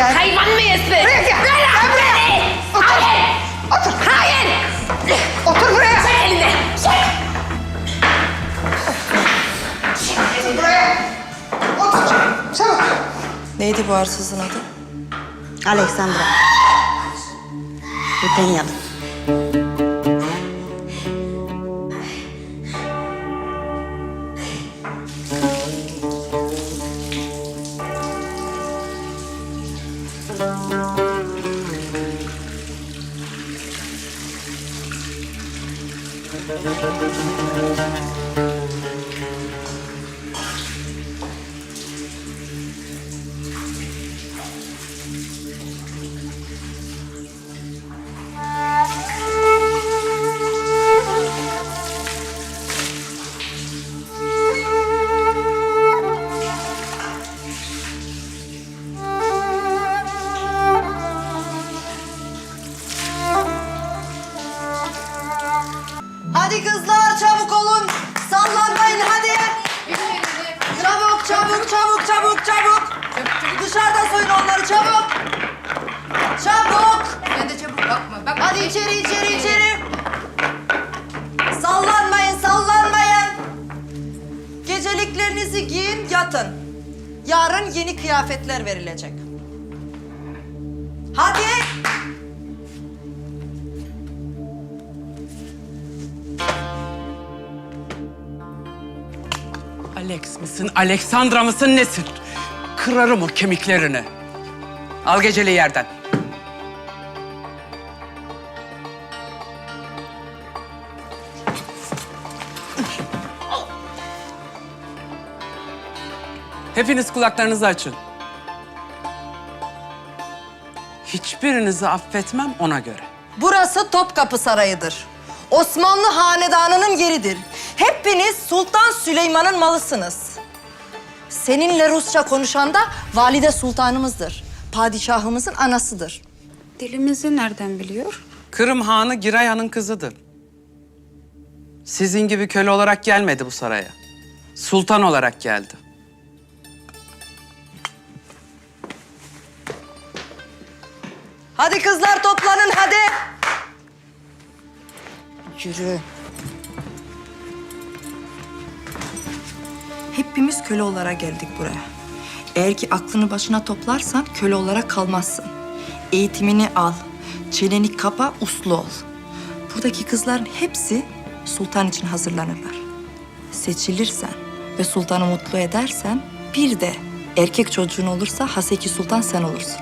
gel. Hayvan mıyız be? Buraya gel. Buraya. Gel buraya. Otur. Hayır. Otur. Hayır. Otur buraya. Çek elini. Çek. Otur buraya. Otur. Çabuk. Neydi bu arsızın adı? Aleksandra. Utanyalı. Hadi kızlar çabuk olun. Sallanmayın hadi. Çabuk çabuk çabuk çabuk çabuk. Dışarıda soyun onları çabuk. Çabuk. Ben de çabuk bakma. Bak Hadi içeri içeri içeri. Sallanmayın sallanmayın. Geceliklerinizi giyin yatın. Yarın yeni kıyafetler verilecek. Hadi. Alex misin, Alexandra mısın, nesin? Kırarım o kemiklerini. Al geceli yerden. Hepiniz kulaklarınızı açın. Hiçbirinizi affetmem ona göre. Burası Topkapı Sarayı'dır. Osmanlı hanedanının yeridir. Hepiniz Sultan Süleyman'ın malısınız. Seninle Rusça konuşan da valide sultanımızdır. Padişahımızın anasıdır. dilimizi nereden biliyor? Kırım Hanı Giray Han'ın kızıdır. Sizin gibi köle olarak gelmedi bu saraya. Sultan olarak geldi. Hadi kızlar toplanın hadi. Yürü. Hepimiz köle olarak geldik buraya. Eğer ki aklını başına toplarsan köle olarak kalmazsın. Eğitimini al. Çeneni kapa, uslu ol. Buradaki kızların hepsi sultan için hazırlanırlar. Seçilirsen ve sultanı mutlu edersen bir de erkek çocuğun olursa Haseki Sultan sen olursun.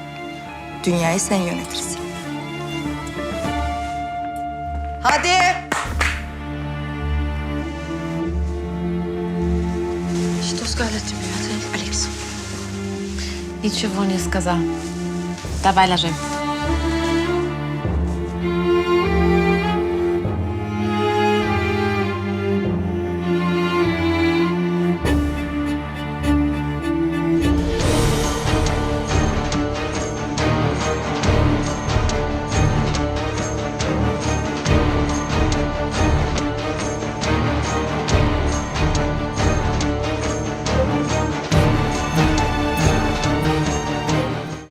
Dünyayı sen yönetirsin. Hadi. Нічого не сказав. Давай лежи.